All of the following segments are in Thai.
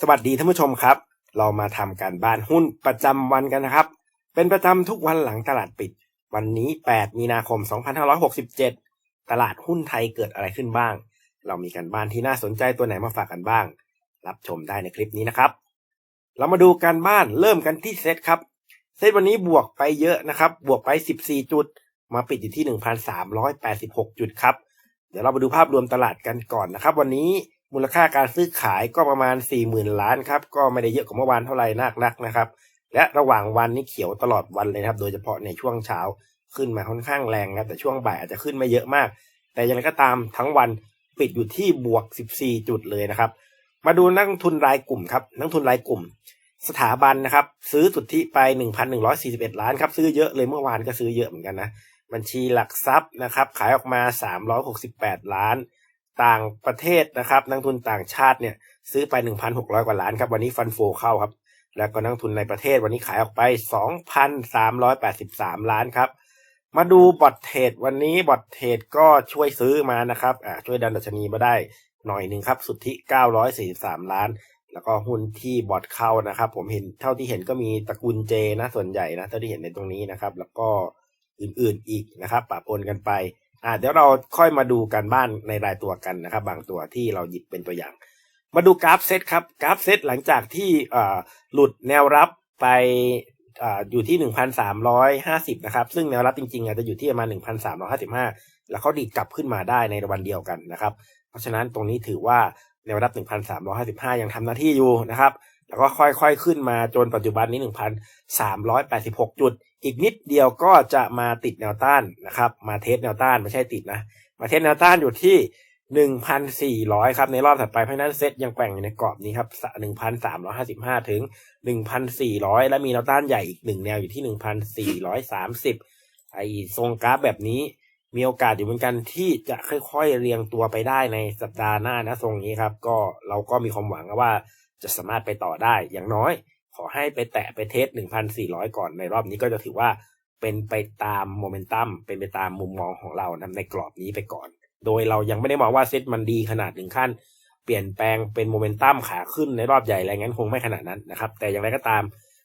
สวัสดีท่านผู้ชมครับ เรามาทำการบ้านหุ้นประจำวันกันนะครับ เป็นประจำทุกวันหลังตลาดปิด วันนี้ 8 มีนาคม 2567 ตลาดหุ้นไทยเกิดอะไรขึ้นบ้าง เรามีการบ้านที่น่าสนใจตัวไหนมาฝากกันบ้าง รับชมได้ในคลิปนี้นะครับ เรามาดูการบ้านเริ่มกันที่เซตครับ เซตวันนี้บวกไปเยอะนะครับ บวกไป 14 จุด มาปิดอยู่ที่ 1,386 จุดครับ เดี๋ยวเรามาดูภาพรวมตลาดกันก่อนนะครับ วันนี้ มูลค่าการซื้อขายก็ประมาณ 40,000 ล้านครับ ก็ไม่ได้เยอะกว่าเมื่อวานเท่าไหร่นักนักนะครับ และระหว่างวันนี้เขียวตลอดวันเลยครับ โดยเฉพาะในช่วงเช้าขึ้นมาค่อนข้างแรงนะแต่ช่วงบ่ายอาจจะขึ้นไม่เยอะมาก แต่อย่างไรก็ตามทั้งวันปิดอยู่ที่บวก 14 จุดเลยนะครับ มาดูนักทุนรายกลุ่มครับนักทุนรายกลุ่ม สถาบันนะครับ ซื้อสุทธิไป 1,141 ล้านครับซื้อเยอะเลยเมื่อวานก็ซื้อเยอะเหมือนกันนะบัญชีหลักทรัพย์นะครับ ขายออกมา 368 ล้าน ต่างประเทศนะครับ นักทุนต่างชาติเนี่ยซื้อไป 1,600 กว่าล้านครับ วันนี้ฟันโฟเข้าครับ แล้วก็นักทุนในประเทศวันนี้ขายออกไป 2,383 ล้านครับ มาดูบอทเทรดวันนี้บอทเทรดก็ช่วยซื้อมานะครับอ่าช่วยดันดัชนีมาได้หน่อยหนึ่งครับ สุทธิ 943 ล้าน แล้วก็หุ้นที่บอทเข้านะครับ ผมเห็นเท่าที่เห็นก็มีตระกูลเจนะส่วนใหญ่นะเท่าที่เห็นในตรงนี้นะครับ แล้วก็อื่นๆอีกนะครับปะปนกันไป อ่าเดี๋ยวเราค่อยมาดูกันบ้านในรายตัวกันนะครับ บางตัวที่เราหยิบเป็นตัวอย่าง มาดูกราฟเซตครับกราฟเซตหลังจากที่อ่าหลุดแนวรับไปอ่าอยู่ที่หนึ่งพันสามร้อยห้าสิบนะครับ ซึ่งแนวรับจริงๆอาจจะอยู่ที่ประมาณหนึ่งพันสามร้อยห้าสิบห้าแล้วเขาดีดกลับขึ้นมาได้ในวันเดียวกันนะครับ เพราะฉะนั้นตรงนี้ถือว่าแนวรับ 1,355 ยังทำหน้าที่อยู่นะครับ แล้วก็ค่อยๆ ขึ้นมาจนปัจจุบันนี้ 1,386 จุด อีกนิดเดียวก็จะมาติดแนวต้านนะครับ มาเทสแนวต้านไม่ใช่ติดนะ มาเทสแนวต้านอยู่ที่ 1,400 ครับในรอบถัดไปเพราะฉะนั้นเซตยังแกว่งอยู่ในกรอบนี้ครับ 1,355 ถึง 1,400 และมีแนวต้านใหญ่อีกหนึ่งแนวอยู่ที่ 1,430 ไอ้ทรงกราฟแบบนี้มีโอกาสอยู่เหมือนกันที่จะค่อยๆเรียงตัวไปได้ในสัปดาห์หน้านะทรงนี้ครับ ก็เราก็มีความหวังว่าจะสามารถไปต่อได้อย่างน้อย ขอให้ไปแตะไปเทส 1,400 ก่อนในรอบนี้ก็จะถือว่าเป็นไปตามโมเมนตัมเป็นไปตามมุมมองของเรานะในกรอบนี้ไปก่อน โดยเรายังไม่ได้มองว่าเซตมันดีขนาดถึงขั้น เปลี่ยนแปลงเป็นโมเมนตัมขาขึ้นในรอบใหญ่อะไรงั้นคงไม่ขนาดนั้นนะครับ แต่อย่างไรก็ตาม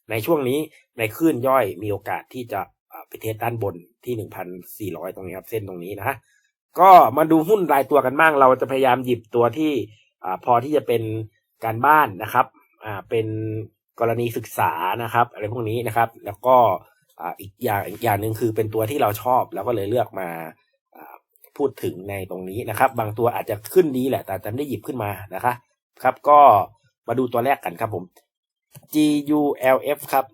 ในช่วงนี้ในคลื่นย่อยมีโอกาสที่จะไปเทสด้านบนที่ 1,400 ตรงนี้ครับ เส้นตรงนี้นะก็มาดูหุ้นรายตัวกันบ้างเราจะพยายามหยิบตัวที่อพอที่จะเป็นการบ้านนะครับอ่าเป็น กรณีศึกษานะครับ อะไรพวกนี้นะครับ แล้วก็อีกอย่างอีกอย่างหนึ่งคือเป็นตัวที่เราชอบ แล้วก็เลยเลือกมาพูดถึงในตรงนี้นะครับ บางตัวอาจจะขึ้นดีแหละ แต่จะไม่ได้หยิบขึ้นมานะคะครับ ก็มาดูตัวแรกกันครับผม GULF ครับ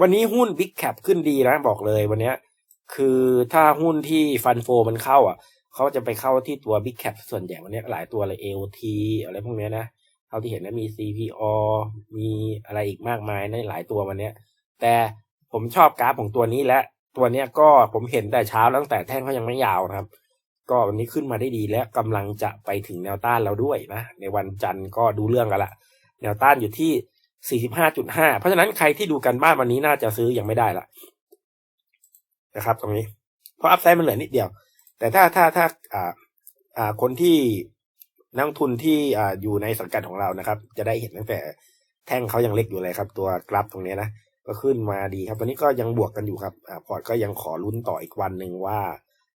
วันนี้หุ้น Big Cap ขึ้นดีนะบอกเลยวันนี้คือถ้าหุ้นที่ฟันโฟมันเข้าอะเขาจะไปเข้าที่ตัว Big Cap ส่วนใหญ่วันนี้หลายตัวเลย AOT อะไรพวกนี้นะ เท่าที่เห็นนะมี CPO มีอะไรอีกมากมายในหลายตัววันนี้แต่ผมชอบกราฟของตัวนี้และตัวเนี้ยก็ผมเห็นแต่เช้าตั้งแต่แท่งเขายังไม่ยาวนะครับ ก็วันนี้ขึ้นมาได้ดีและกำลังจะไปถึงแนวต้านเราด้วยนะ ในวันจันทร์ก็ดูเรื่องกันละแนวต้านอยู่ที่ 45.5 เพราะฉะนั้นใครที่ดูกันบ้านวันนี้น่าจะซื้อยังไม่ได้ละนะครับตรงนี้ เพราะอัพไซด์มันเหลือนิดเดียว แต่ถ้าถ้าถ้าอ่าอ่าคนที่ นักทุนที่อ่าอยู่ในสังกัดของเรานะครับ จะได้เห็นตั้งแต่แท่งเขายังเล็กอยู่เลยครับ ตัวกราฟตรงนี้นะก็ขึ้นมาดีครับตอนนี้ก็ยังบวกกันอยู่ครับอ่าพอร์ตก็ยังขอลุ้นต่ออีกวันหนึ่งว่า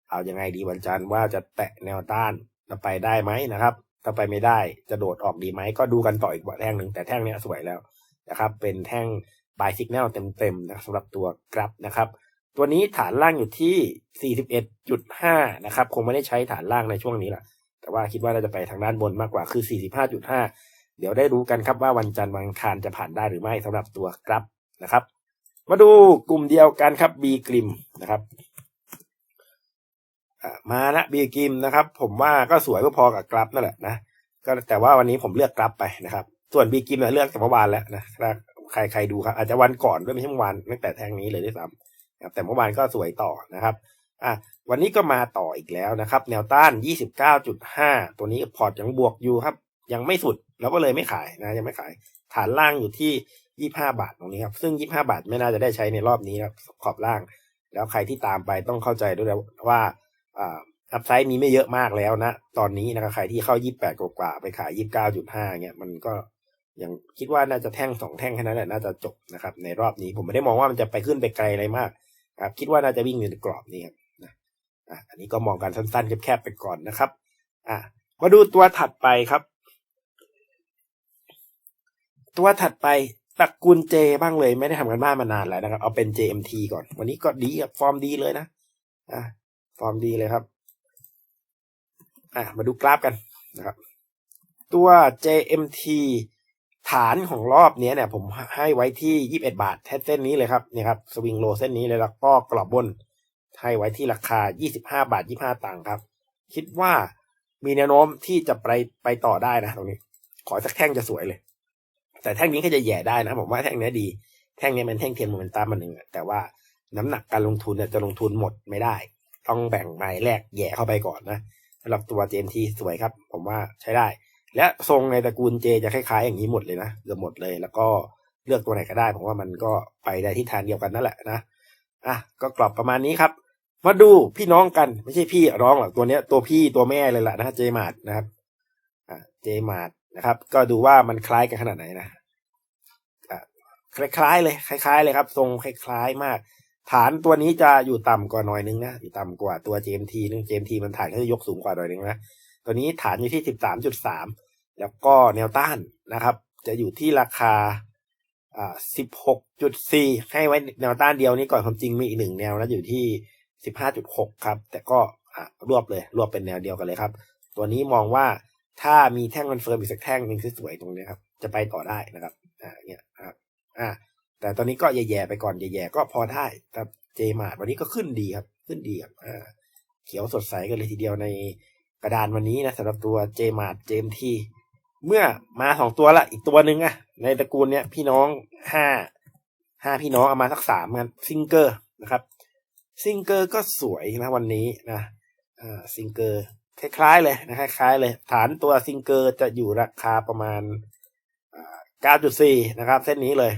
เอายังไงดีวันจันทร์ว่าจะแตะแนวต้านจะไปได้ไหมนะครับ ถ้าไปไม่ได้จะโดดออกดีไหมก็ดูกันต่ออีกแท่งหนึ่งแต่แท่งเนี้ยสวยแล้วนะครับ เป็นแท่งบายสิกแนลเต็มๆนะสำหรับตัวกราฟนะครับตัวนี้ฐานล่างอยู่ที่ 41.5 นะครับ คงไม่ได้ใช้ฐานล่างในช่วงนี้แหละ แต่ว่าคิดว่าเราจะไปทางด้านบนมากกว่าคือ 45.5 เดี๋ยวได้รู้กันครับว่าวันจันทร์วันอังคารจะผ่านได้หรือไม่สำหรับตัวกราฟนะครับ มาดูกลุ่มเดียวกันครับ B กริมนะครับมาละบีกิมนะครับ ผมว่าก็สวยพอกับกราฟนั่นแหละนะก็แต่ว่าวันนี้ผมเลือกกราฟไปนะครับ ส่วนบีกิมเนี่ยเลือกแต่เมื่อวานแล้วนะใครใครดูครับ อาจจะวันก่อนด้วยไม่ใช่เมื่อวานตั้งแต่แทงนี้เลยด้วยซ้ำครับแต่เมื่อวานก็สวยต่อนะครับ อะวันนี้ก็มาต่ออีกแล้วนะครับ แนวต้าน 29.5 ตัวนี้พอร์ตยังบวกอยู่ครับ ยังไม่สุดเราก็เลยไม่ขายนะยังไม่ขาย ฐานล่างอยู่ที่ 25 บาทตรงนี้ครับ ซึ่ง 25 บาทไม่น่าจะได้ใช้ในรอบนี้ครับขอบล่าง แล้วใครที่ตามไปต้องเข้าใจด้วยว่าอัพไซด์มีไม่เยอะมากแล้วนะ ตอนนี้นะครับใครที่เข้า 28 กว่าไปขาย 29.5เงี้ยมันก็ยังคิดว่าน่าจะแท่งสองแท่งแค่นั้นแหละน่าจะจบนะครับ ในรอบนี้ผมไม่ได้มองว่ามันจะไปขึ้นไปไกลอะไรมากครับคิดว่าน่าจะวิ่งอยู่ในกรอบนี้ครับ อะอันนี้ก็มองกันสั้นๆแคบๆไปก่อนนะครับอะมาดูตัวถัดไปครับ ตัวถัดไปตระกูลเจบ้างเลยไม่ได้ทำกันบ้านมานานแล้วนะครับ เอาเป็น JMT ก่อน วันนี้ก็ดีครับฟอร์มดีเลยนะอะฟอร์มดีเลยครับอะมาดูกราฟกันนะครับ ตัว JMT ฐานของรอบนี้เนี่ย ผมให้ไว้ที่ 21 บาทแท่เส้นนี้เลยครับเนี่ยครับ สวิงโลเส้นนี้เลยแล้วก็กรอบบน ให้ไว้ที่ราคา 25 บาท 25 ตังค์ครับ คิดว่ามีแนวโน้มที่จะไปไปต่อได้นะตรงนี้ ขอสักแท่งจะสวยเลย แต่แท่งนี้ก็จะแย่ได้นะผมว่าแท่งนี้ดี แท่งนี้เป็นแท่งเทียนโมเมนตัมมันหนึ่งแต่ว่าน้ำหนักการลงทุนจะลงทุนหมดไม่ได้ ต้องแบ่งไม้แรกแย่เข้าไปก่อนนะสำหรับตัว JMT สวยครับ ผมว่าใช้ได้ และทรงในตระกูลเจจะคล้ายๆ อย่างนี้หมดเลยนะเกือบหมดเลย แล้วก็เลือกตัวไหนก็ได้ผมว่ามันก็ไปในทิศทางเดียวกันนั่นแหละนะอะก็กรอบประมาณนี้ครับ มาดูพี่น้องกัน ไม่ใช่พี่น้องหรอกตัวเนี้ย ตัวพี่ตัวแม่เลยแหละนะเจมาดนะครับอ่าเจมาดนะครับ ก็ดูว่ามันคล้ายกันขนาดไหนนะคล้ายๆเลยคล้ายๆเลยครับ ทรงคล้ายๆมาก ฐานตัวนี้จะอยู่ต่ำกว่าหน่อยนึงนะอยู่ต่ำกว่าตัว JMT นึง JMT มันฐานก็จะยกสูงกว่าหน่อยนึงนะตัวนี้ฐานอยู่ที่สิบสามจุดสามแล้วก็แนวต้านนะครับ จะอยู่ที่ราคาอ่าสิบหกจุดสี่ให้ไว้แนวต้านเดียวนี้ก่อนความจริงมีอีกหนึ่งแนวนะอยู่ที่ สิบห้าจุดหกครับ แต่ก็รวบเลยรวบเป็นแนวเดียวกันเลยครับ ตัวนี้มองว่าถ้ามีแท่งคอนเฟิร์มอีกสักแท่งหนึ่งสวยๆตรงนี้ครับ จะไปต่อได้นะครับอ่าเนี่ยครับอ่าแต่ตอนนี้ก็แย่ๆไปก่อนแย่ๆก็พอได้ครับเจมาดวันนี้ก็ขึ้นดีครับ ขึ้นดีครับอ่าเขียวสดใสกันเลยทีเดียวในกระดานวันนี้นะสำหรับตัวเจมาดเจมทีเมื่อมาสองตัวละอีกตัวหนึ่งอะในตระกูลเนี้ยพี่น้องห้าห้าพี่น้องเอามาสักสามกันซิงเกอร์นะครับ ซิงเกอร์ก็สวยนะวันนี้นะอ่าซิงเกอร์คล้ายๆเลยนะคล้ายๆเลย ฐานตัวซิงเกอร์จะอยู่ราคาประมาณเก้าจุดสี่นะครับ เส้นนี้เลย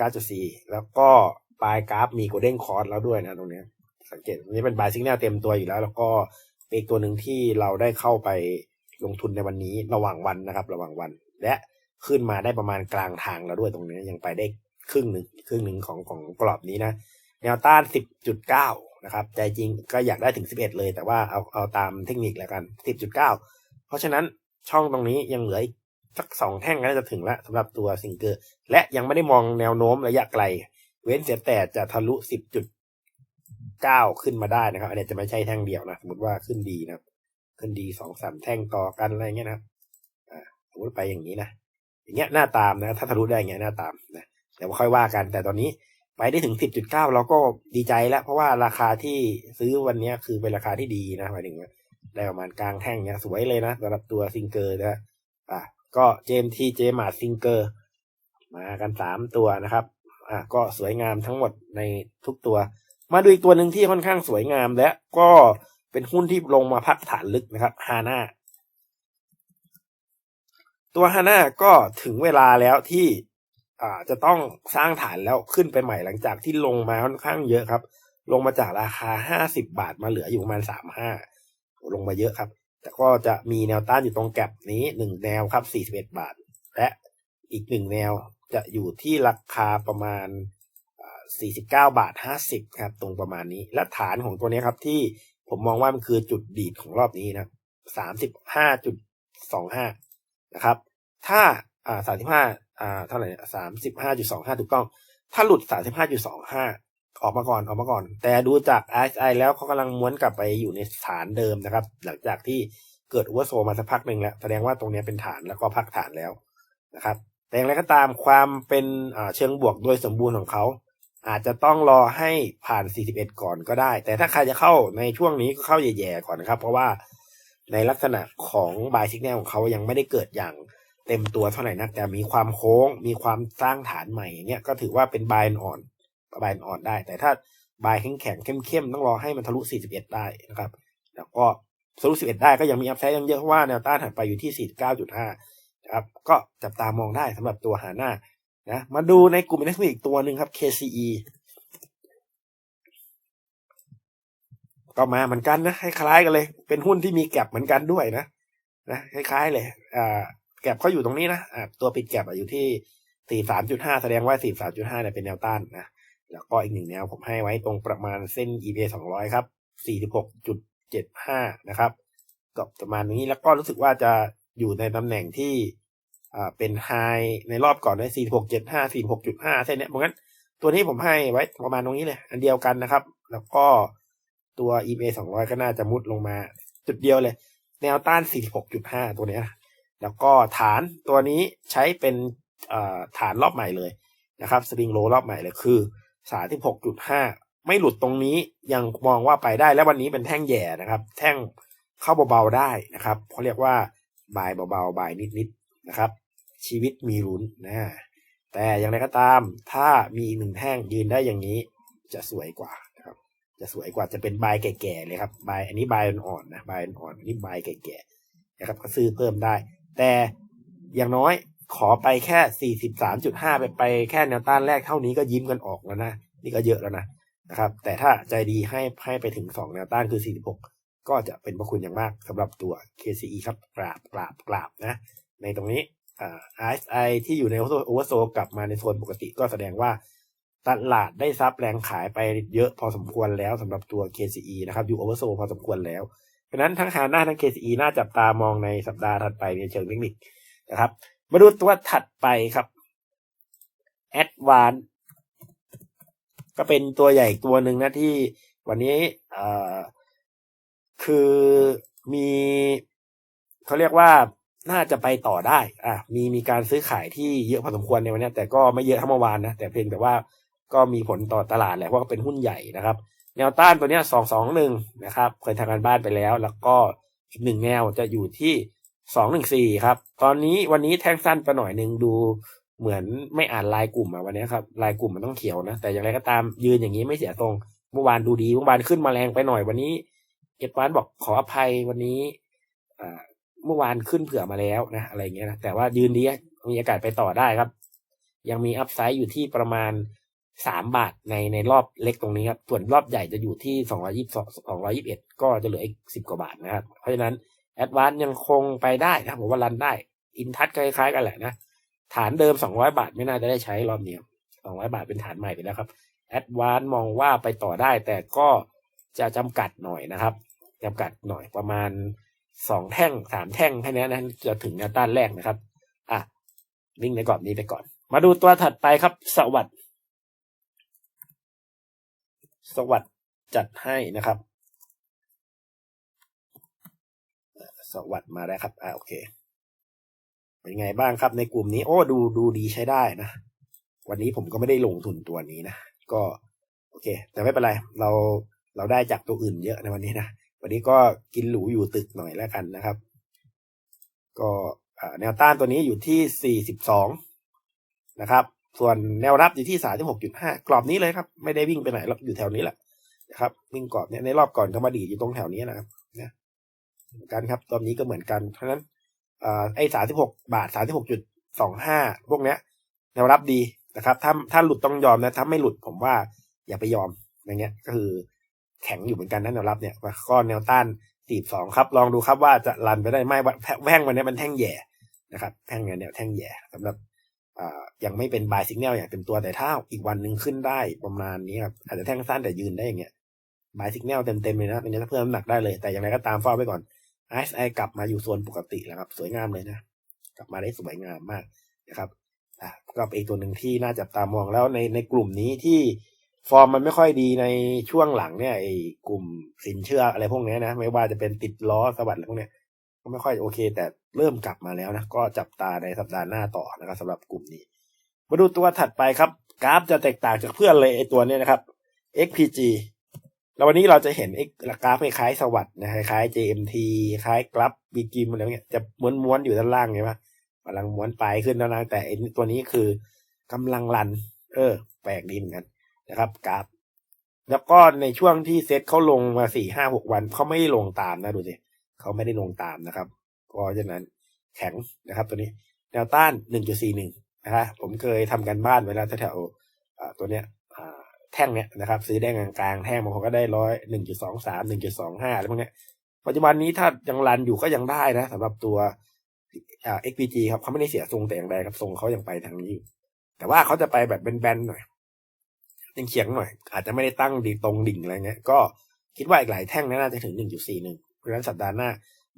9.4 แล้วก็ปลายกราฟมีโกลเด้นคอร์สแล้วด้วยนะตรงนี้ สังเกตตรงนี้เป็นบายซิงแนลเต็มตัวอยู่แล้ว แล้วก็เป็นอีกตัวหนึ่งที่เราได้เข้าไปลงทุนในวันนี้ระหว่างวันนะครับ ระหว่างวัน และขึ้นมาได้ประมาณกลางทางแล้วด้วยตรงนี้ยังไปได้ครึ่งหนึ่งครึ่งหนึ่งของของกรอบนี้นะ แนวต้าน 10.9 นะครับใจจริงก็อยากได้ถึง 11 เลย แต่ว่าเอาเอาตามเทคนิคแล้วกัน 10.9 เพราะฉะนั้นช่องตรงนี้ยังเหลือสักสองแท่งก็จะถึงแล้วสำหรับตัวซิงเกอร์ และยังไม่ได้มองแนวโน้มระยะไกล เว้นเสียแต่จะทะลุ 10.9 ขึ้นมาได้นะครับ อันนี้จะไม่ใช่แท่งเดียวนะ สมมติว่าขึ้นดีนะขึ้นดีสองสามแท่งต่อกันอะไรเงี้ยนะอ่าสมมติไปอย่างนี้นะอย่างเงี้ยหน้าตามนะ ถ้าทะลุได้อย่างเงี้ยหน้าตามนะเดี๋ยวค่อยว่ากันแต่ตอนนี้ ไปได้ถึง 10.9 เราก็ดีใจแล้ว เพราะว่าราคาที่ซื้อวันนี้คือเป็นราคาที่ดีนะหมายถึงได้ประมาณกลางแท่งเนี้ยสวยเลยนะสำหรับตัวซิงเกอร์นะอะก็เจมทีเจมาซิงเกอร์มากันสามตัวนะครับ อะก็สวยงามทั้งหมดในทุกตัว มาดูอีกตัวหนึ่งที่ค่อนข้างสวยงามและก็เป็นหุ้นที่ลงมาพักฐานลึกนะครับฮาน่าตัวฮาน่าก็ถึงเวลาแล้วที่ อ่าจะต้องสร้างฐานแล้วขึ้นไปใหม่หลังจากที่ลงมาค่อนข้างเยอะครับ ลงมาจากราคาห้าสิบาทมาเหลืออยู่ประมาณสามห้าลงมาเยอะครับ แต่ก็จะมีแนวต้านอยู่ตรงแก็บนี้หนึ่งแนวครับสี่สิบเอ็ดบาท และอีกหนึ่งแนวจะอยู่ที่ราคาประมาณสี่สิบเก้าบาทห้าสิบครับ ตรงประมาณนี้ และฐานของตัวนี้ครับ ที่ผมมองว่ามันคือจุดดีดของรอบนี้นะสามสิบห้าจุดสองห้านะครับ ถ้าอ่าสามสิบห้า อ่าเท่าไหร่สามสิบห้าจุดสองห้าถูกต้อง ถ้าหลุดสามสิบห้าจุดสองห้าออกมาก่อนออกมาก่อน แต่ดูจาก RSI แล้วเขากำลังม้วนกลับไปอยู่ในฐานเดิมนะครับ หลังจากที่เกิดอุวโซมาสักพักหนึ่งแล้ว แสดงว่าตรงนี้เป็นฐานแล้วก็พักฐานแล้วนะครับ แต่อย่างไรก็ตามความเป็นเชิงบวกโดยสมบูรณ์ของเขาอาจจะต้องรอให้ผ่าน 41 ก่อนก็ได้ แต่ถ้าใครจะเข้าในช่วงนี้ก็เข้าแย่ๆก่อนนะครับ เพราะว่าในลักษณะของบายซิกแนลของเขายังไม่ได้เกิดอย่าง เต็มตัวเท่าไหร่นักแต่มีความโค้ง มีความสร้างฐานใหม่อย่างเงี้ยก็ถือว่าเป็นบายอ่อนบายอ่อนได้ แต่ถ้าบายแข็งแข็งเข้มๆต้องรอให้มันทะลุ 41 ได้นะครับ แล้วก็ทะลุ 11 ได้ก็ยังมีอัพไซด์ยังเยอะเพราะว่าแนวต้านถัดไปอยู่ที่ 49.5นะครับก็จับตามองได้สำหรับตัวหาหน้านะมาดูในกลุ่มอินเด็กซ์อีกตัวหนึ่งครับ KCE ก็มาเหมือนกันนะคล้ายๆกันเลย เป็นหุ้นที่มีแก็บเหมือนกันด้วยนะนะคล้ายๆเลยอ่า แก็บเขาอยู่ตรงนี้นะอะตัวปิดแก็บอยู่ที่สี่สามจุดห้าแสดงว่าสี่สามจุดห้าเนี่ยเป็นแนวต้านนะ แล้วก็อีกหนึ่งแนวผมให้ไว้ตรงประมาณเส้น EVA สองร้อยครับสี่สิบหกจุดเจ็ดห้านะครับก็ประมาณนี้แล้วก็รู้สึกว่าจะอยู่ในตำแหน่งที่อ่าเป็นไฮในรอบก่อนด้สี่หกเจ็ดห้าสี่หกจุดห้าเส้นเนี้ยเพราะงั้นตัวนี้ผมให้ไว้ประมาณตรงนี้เลย อันเดียวกันนะครับ แล้วก็ตัว EVA สองร้อยก็น่าจะมุดลงมา จุดเดียวเลย แนวต้าน 46.5 ตัวเนี้ยนะ แล้วก็ฐานตัวนี้ใช้เป็นฐานรอบใหม่เลยนะครับสปริงโลรอบใหม่เลยคือ 36.5 ไม่หลุดตรงนี้ยังมองว่าไปได้และวันนี้เป็นแท่งแย่นะครับ แท่งเข้าเบาๆได้นะครับเขาเรียกว่าบายเบาๆบายนิดๆนะครับ ชีวิตมีลุ้นนะแต่อย่างไรก็ตามถ้ามีหนึ่งแท่งยืนได้อย่างนี้จะสวยกว่านะครับ จะสวยกว่าจะเป็นบายแก่ๆเลยครับบายอันนี้บายอ่อนๆนะบายอ่อนๆอันนี้บายแก่ๆนะครับก็ซื้อเพิ่มได้ แต่อย่างน้อยขอไปแค่ 43.5 ไปไปแค่แนวต้านแรกเท่านี้ก็ยิ้มกันออกแล้วนะ นี่ก็เยอะแล้วนะนะครับ แต่ถ้าใจดีให้ให้ไปถึง 2 แนวต้านคือ 46 ก็จะเป็นประคุณอย่างมากสำหรับตัว KCE ครับกราบกราบกราบนะ ในตรงนี้อ่า RSI ที่อยู่ในโอเวอร์โซกลับมาในโซนปกติก็แสดงว่าตลาดได้ซับแรงขายไปเยอะพอสมควรแล้วสำหรับตัว KCE นะครับอยู่โอเวอร์โซพอสมควรแล้ว ราะนั้นทั้งฮาน่าทั้ง KCE น่าจับตามองในสัปดาห์ถัดไปในเชิงเทคนิคนะครับ มาดูตัวถัดไปครับ Advance ก็เป็นตัวใหญ่ตัวหนึ่งนะที่วันนี้คือมีเขาเรียกว่าน่าจะไปต่อได้ อะ มีมีการซื้อขายที่เยอะพอสมควรในวันนี้ แต่ก็ไม่เยอะเท่าเมื่อวานนะ แต่เพียงแต่ว่าก็มีผลต่อตลาดแหละเพราะว่าเป็นหุ้นใหญ่นะครับ แนวต้านตัวเนี้ยสองสองหนึ่งนะครับ เคยทำการบ้านไปแล้ว แล้วก็อีกหนึ่งแนวจะอยู่ที่สองหนึ่งสี่ครับ ตอนนี้วันนี้แท่งสั้นไปหน่อยหนึ่งดูเหมือนไม่อ่านลายกลุ่มอะวันนี้ครับลายกลุ่มมันต้องเขียวนะ แต่อย่างไรก็ตามยืนอย่างนี้ไม่เสียตรงเมื่อวานดูดีเมื่อวานขึ้นมาแรงไปหน่อยวันนี้เอ็ดวานบอกขออภัยวันนี้อ่าเมื่อวานขึ้นเผื่อมาแล้วนะอะไรเงี้ยนะแต่ว่ายืนดีมีอากาศไปต่อได้ครับ ยังมีอัพไซด์อยู่ที่ประมาณ สามบาทในในรอบเล็กตรงนี้ครับ ส่วนรอบใหญ่จะอยู่ที่สองร้อยี่สองร้อยี่สิบเอ็ดก็จะเหลืออีกสิบกว่าบาทนะครับ เพราะฉะนั้นแอดวานยังคงไปได้นะผมว่ารันได้ อินทัชคล้ายๆกันแหละนะ ฐานเดิมสองร้อยบาทไม่น่าจะได้ใช้รอบนี้สองร้อยบาทเป็นฐานใหม่ไปแล้วครับแอดวานมองว่าไปต่อได้แต่ก็จะจำกัดหน่อยนะครับจำกัดหน่อยประมาณสองแท่งสามแท่งแค่นี้นะจะถึงแนวต้านแรกนะครับ อะวิ่งในกรอบนี้ไปก่อน มาดูตัวถัดไปครับ สวัสด สวัสดจัดให้นะครับ สวัสดมาแล้วครับอ่าโอเค เป็นไงบ้างครับในกลุ่มนี้ โอ้ดูดูดีใช้ได้นะ วันนี้ผมก็ไม่ได้ลงทุนตัวนี้นะ ก็ โอเค แต่ไม่เป็นไร เราเราได้จากตัวอื่นเยอะในวันนี้นะ วันนี้ก็กินหรูอยู่ตึกหน่อยแล้วกันนะครับ ก็แนวต้านตัวนี้อยู่ที่ 42 นะครับ ส่วนแนวรับอยู่ที่36.5กรอบนี้เลยครับ ไม่ได้วิ่งไปไหนหรอกอยู่แถวนี้แหละนะครับ วิ่งกรอบเนี้ยในรอบก่อนก็มาดีอยู่ตรงแถวนี้นะครับนะเหมือนกันครับตอนนี้ก็เหมือนกันเพราะฉะนั้นไอ้36บาท36.25พวกเนี้ย แนวรับดีนะครับ ถ้าถ้าหลุดต้องยอมนะ ถ้าไม่หลุดผมว่าอย่าไปยอมอย่างเงี้ย ก็คือแข็งอยู่เหมือนกันนะแนวรับเนี่ยก็แนวต้านตีบสองครับ ลองดูครับว่าจะรันไปได้ไหมแท่งวันนี้มันแท่งแย่นะครับ แท่งเนี่ยแท่งแย่สำหรับ ยังไม่เป็นบายสิกแนลอย่างเต็มตัวแต่ถ้าอีกวันหนึ่งขึ้นได้ประมาณนี้ครับอาจจะแท่งสั้นแต่ยืนได้อย่างเงี้ยบายสิกแนลเต็มๆเลยนะตรงนี้ถ้าเพิ่มน้ำหนักได้เลย แต่อย่างไรก็ตามเฝ้าไปก่อน RSI กลับมาอยู่โซนปกติแล้วครับ สวยงามเลยนะ กลับมาได้สวยงามมากนะครับอะก็เป็นอีกตัวหนึ่งที่น่าจับตามองแล้วในในกลุ่มนี้ที่ฟอร์มมันไม่ค่อยดีในช่วงหลังเนี่ยไอ้กลุ่มสินเชื่ออะไรพวกนี้นะ ไม่ว่าจะเป็นติดล้อสวัสดิ์อะไรพวกเนี้ย ก็ไม่ค่อยโอเค แต่เริ่มกลับมาแล้วนะก็จับตาในสัปดาห์หน้าต่อนะครับสำหรับกลุ่มนี้ มาดูตัวถัดไปครับ กราฟจะแตกต่างจากเพื่อนเลยไอตัวนี้นะครับ XPG แล้ววันนี้เราจะเห็นไอ้กราฟคล้ายๆสวัสด์นะคล้ายๆ JMT คล้ายกราฟบีกิมอะไรเงี้ยจะม้วนๆอยู่ด้านล่างไงวะกำลังม้วนปลายขึ้นแล้วนะแต่ตัวนี้คือกำลังรัน เออ แปลกดีเหมือนกันนะครับกราฟแล้วก็ในช่วงที่เซตเขาลงมาสี่ห้าหกวันเขาไม่ได้ลงตามนะดูสิ เขาไม่ได้ลงตามนะครับ เพราะฉะนั้นแข็งนะครับ ตัวนี้แนวต้านหนึ่งจุดสี่หนึ่งนะครับผมเคยทำกันบ้านไว้แล้วแถวๆตัวเนี้ยแท่งเนี้ยนะครับ ซื้อได้กลางๆแท่งบางคนก็ได้ร้อยหนึ่งจุดสองสามหนึ่งจุดสองห้าอะไรพวกเนี้ยปัจจุบันนี้ถ้ายังรันอยู่ก็ยังได้นะสำหรับตัวอ่า XPG ครับเขาไม่ได้เสียทรงแต่อย่างใดครับทรงเขายังไปทางนี้อยู่ แต่ว่าเขาจะไปแบบแบนๆหน่อยเฉียงหน่อย อาจจะไม่ได้ตั้งดีตรงดิ่งอะไรเงี้ย ก็คิดว่าอีกหลายแท่งน่าจะถึง1.41 เพราะฉะนั้นสัปดาห์หน้า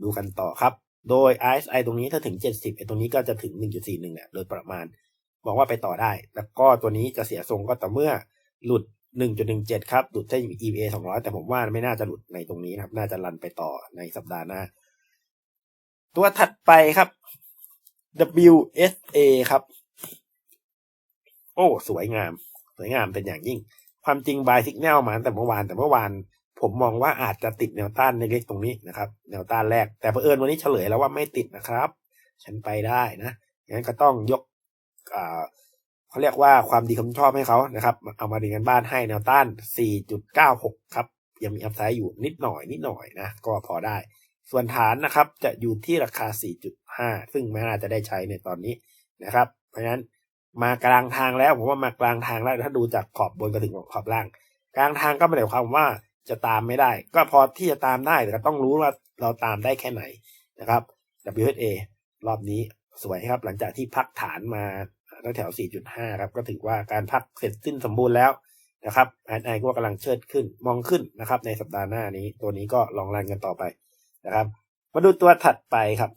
ดูกันต่อครับ โดย RSI ตรงนี้ถ้าถึง 70ไอ้ตรงนี้ก็จะถึง 1.41เนี่ยโดยประมาณบอกว่าไปต่อได้ แล้วก็ตัวนี้จะเสียทรงก็ต่อเมื่อหลุด 1.17 ครับ หลุดที่ EVA 200 แต่ผมว่าไม่น่าจะหลุดในตรงนี้นะครับ น่าจะรันไปต่อในสัปดาห์หน้า ตัวถัดไปครับ WSA ครับ โอ้ สวยงาม สวยงามเป็นอย่างยิ่ง ความจริงบายสิกแนลมาแต่เมื่อวานแต่เมื่อวาน ผมมองว่าอาจจะติดแนวต้านเล็กๆตรงนี้นะครับ แนวต้านแรก แต่เผอิญวันนี้เฉลยแล้วว่าไม่ติดนะครับ ฉันไปได้นะงั้นก็ต้องยกเขาเรียกว่าความดีความชอบให้เขานะครับ เอามาดีกันบ้านให้แนวต้าน 4.96 ครับ ยังมีอัพไซด์อยู่นิดหน่อยนิดหน่อยนะ ก็พอได้ ส่วนฐานนะครับจะอยู่ที่ราคา 4.5 ซึ่งไม่น่าจะได้ใช้ในตอนนี้นะครับ เพราะฉะนั้นมากลางทางแล้วผมว่ามากลางทางแล้วถ้าดูจากขอบบนก็ถึงขอบล่าง กลางทางก็ไม่ได้ความว่า จะตามไม่ได้ ก็พอที่จะตามได้แต่ต้องรู้ว่าเราตามได้แค่ไหนนะครับ WHA รอบนี้สวยครับ หลังจากที่พักฐานมาแถว 4.5 ครับ ก็ถือว่าการพักเสร็จสิ้นสมบูรณ์แล้วนะครับแอไอก็กำลังเชิดขึ้นมองขึ้นนะครับ ในสัปดาห์หน้านี้ตัวนี้ก็ลองรันกันต่อไปนะครับ มาดูตัวถัดไปครับ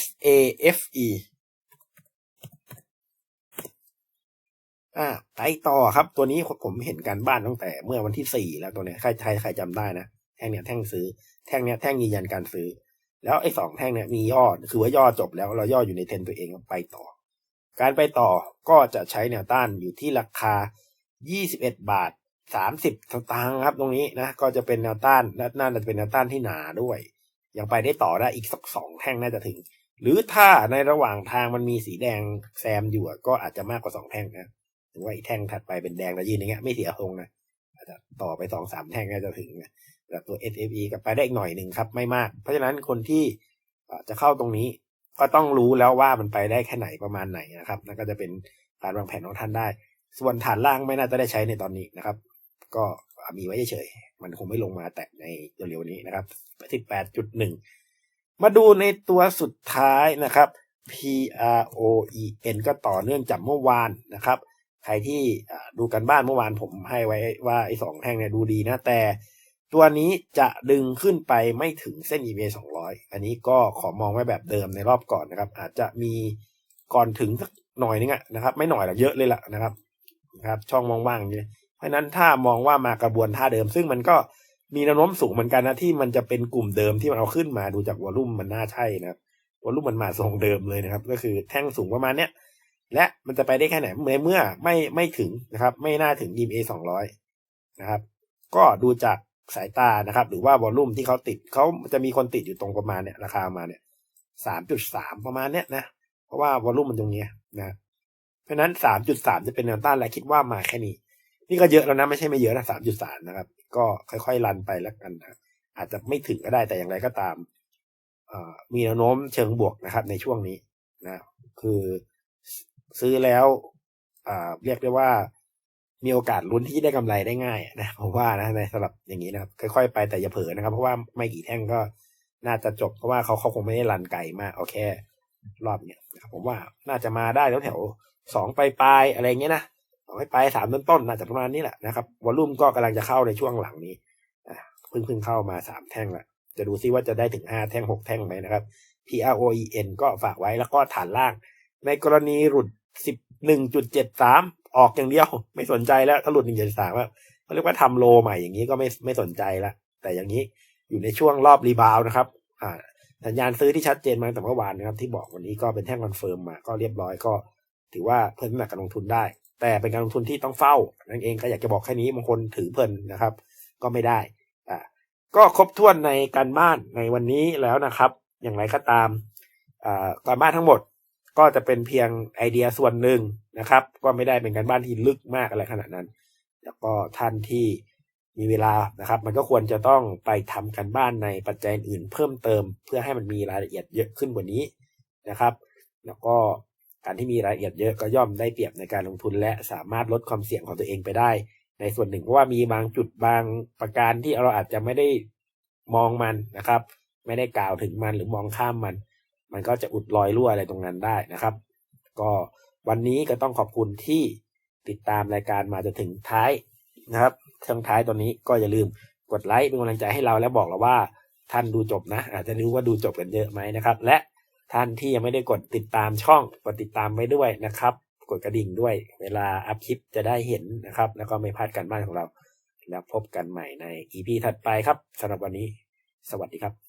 SAFE อ่าไปต่อครับ ตัวนี้ผมเห็นการบ้านตั้งแต่เมื่อวันที่สี่แล้วตัวเนี้ยใครใครใครจำได้นะแท่งเนี้ยแท่งซื้อแท่งเนี้ยแท่งยืนยันการซื้อ แล้วไอ้สองแท่งเนี้ยมีย่อคือว่าย่อจบแล้วเราย่ออยู่ในเทรนตัวเองไปต่อ การไปต่อก็จะใช้แนวต้านอยู่ที่ราคา 21 บาท 30สตางค์ครับ ตรงนี้นะก็จะเป็นแนวต้านและน่าจะเป็นแนวต้านที่หนาด้วยยังไปได้ต่อได้อีกสักสองแท่งน่าจะถึง หรือถ้าในระหว่างทางมันมีสีแดงแซมอยู่ก็อาจจะมากกว่าสองแท่งนะ ว่าอีกแท่งถัดไปเป็นแดงแล้วยืนอย่างเงี้ยไม่เสียทรงนะอาจจะต่อไปสองสามแท่งก็จะถึงนะแต่ตัว SFE กับไปได้อีกหน่อยหนึ่งครับไม่มาก เพราะฉะนั้นคนที่จะเข้าตรงนี้ก็ต้องรู้แล้วว่ามันไปได้แค่ไหนประมาณไหนนะครับนั่นก็จะเป็นการวางแผนของท่านได้ ส่วนฐานล่างไม่น่าจะได้ใช้ในตอนนี้นะครับ ก็มีไว้เฉยๆมันคงไม่ลงมาแตะในเร็วๆนี้นะครับที่แปดจุดหนึ่งมาดูในตัวสุดท้ายนะครับ P R O E N ก็ต่อเนื่องจากเมื่อวานนะครับ รที่ดูกันบ้านเมื่อวานผมให้ไว้ว่าไอ้สองแท่งเนี่ยดูดีนะ แต่ตัวนี้จะดึงขึ้นไปไม่ถึงเส้น EMA 200 อันนี้ก็ขอมองไว้แบบเดิมในรอบก่อนนะครับ อาจจะมีก่อนถึงสักหน่อยนึงอะนะครับ ไม่หน่อยหรอกเยอะเลยล่ะนะครับนะครับช่องว่างๆนี่เพราะนั้นถ้ามองว่ามากระบวนท่าเดิม ซึ่งมันก็มีแนวโน้มสูงเหมือนกันนะที่มันจะเป็นกลุ่มเดิมที่มันเอาขึ้นมาดูจากวอลุ่มมันน่าใช่นะครับวอลุ่มมันมาทรงเดิมเลยนะครับ ก็คือแท่งสูงประมาณเนี้ย และมันจะไปได้แค่ไหนเมื่อเมื่อไม่ไม่ถึงนะครับ ไม่น่าถึง EMA 200 นะครับ ก็ดูจากสายตานะครับ หรือว่าวอลลุ่มที่เขาติดเขาจะมีคนติดอยู่ตรงประมาณเนี่ยราคามาเนี่ยสามจุดสามประมาณเนี้ยนะ เพราะว่าวอลุ่มมันตรงนี้นะเพราะนั้นสามจุดสามจะเป็นแนวต้านและคิดว่ามาแค่นี้ นี่ก็เยอะแล้วนะไม่ใช่ไม่เยอะนะสามจุดสามนะครับ ก็ค่อยๆรันไปแล้วกันนะอาจจะไม่ถึงก็ได้แต่อย่างไรก็ตามมีแนวโน้มเชิงบวกนะครับ ในช่วงนี้นะ คือ ซื้อแล้วเรียกได้ว่ามีโอกาสลุ้นที่ได้กำไรได้ง่ายนะผมว่านะในสำหรับอย่างนี้นะครับค่อยๆไปแต่อย่าเผลอนะครับ เพราะว่าไม่กี่แท่งก็น่าจะจบเพราะว่าเขาเขาคงไม่ได้รันไก่มากเอาแค่รอบเนี้ยผมว่าน่าจะมาได้แล้วแถวสองปลายๆอะไรเงี้ยนะสองปลายสามต้นต้นน่าจะประมาณนี้แหละนะครับวอลลุ่มก็กำลังจะเข้าในช่วงหลังนี้เพิ่งเพิ่งเข้ามาสามแท่งละจะดูซิว่าจะได้ถึงห้าแท่งหกแท่งไหมนะครับ P R O E N ก็ฝากไว้แล้วก็ฐานล่าง ในกรณีหลุดสิบหนึ่งจุดเจ็ดสามออกอย่างเดียวไม่สนใจแล้วถ้าหลุดหนึ่งจ็ดสามเขาเรียกว่าทำโลใหม่อย่างนี้ก็ไม่ไม่สนใจละแต่อย่างนี้อยู่ในช่วงรอบรีบาวนะครับ อ่า สัญญาณซื้อที่ชัดเจนมาแต่เมื่อวานนะครับ ที่บอกวันนี้ก็เป็นแท่งคอนเฟิร์มมาก็เรียบร้อยก็ ถือว่าเพิ่มน้ำหนักการลงทุนได้ แต่เป็นการลงทุนที่ต้องเฝ้า นั่นเองก็อยากจะบอกแค่นี้บางคนถือเพลินนะครับ ก็ไม่ได้อ่าก็ครบถ้วนในการบ้านในวันนี้แล้วนะครับ อย่างไรก็ตามอ่าการบ้านทั้งหมด ก็จะเป็นเพียงไอเดียส่วนหนึ่งนะครับ ก็ไม่ได้เป็นการบ้านที่ลึกมากอะไรขนาดนั้น แล้วก็ท่านที่มีเวลานะครับ มันก็ควรจะต้องไปทำการบ้านในปัจจัยอื่นเพิ่มเติม เพื่อให้มันมีรายละเอียดเยอะขึ้นกว่านี้นะครับ แล้วก็การที่มีรายละเอียดเยอะก็ย่อมได้เปรียบในการลงทุน และสามารถลดความเสี่ยงของตัวเองไปได้ ในส่วนหนึ่งเพราะว่ามีบางจุดบางประการที่เราอาจจะไม่ได้มองมันนะครับ ไม่ได้กล่าวถึงมันหรือมองข้ามมัน มันก็จะอุดรอยรั่วอะไรตรงนั้นได้นะครับ ก็วันนี้ก็ต้องขอบคุณที่ติดตามรายการมาจนถึงท้ายนะครับช่วงท้ายตอนนี้ก็อย่าลืมกดไลค์เป็นกำลังใจให้เราและบอกเราว่าท่านดูจบนะ อาจจะรู้ว่าดูจบกันเยอะไหมนะครับ และท่านที่ยังไม่ได้กดติดตามช่องกดติดตามไว้ด้วยนะครับ กดกระดิ่งด้วย เวลาอัพคลิปจะได้เห็นนะครับ แล้วก็ไม่พลาดการบ้านของเรา แล้วพบกันใหม่ใน EP ถัดไปครับสำหรับวันนี้ สวัสดีครับ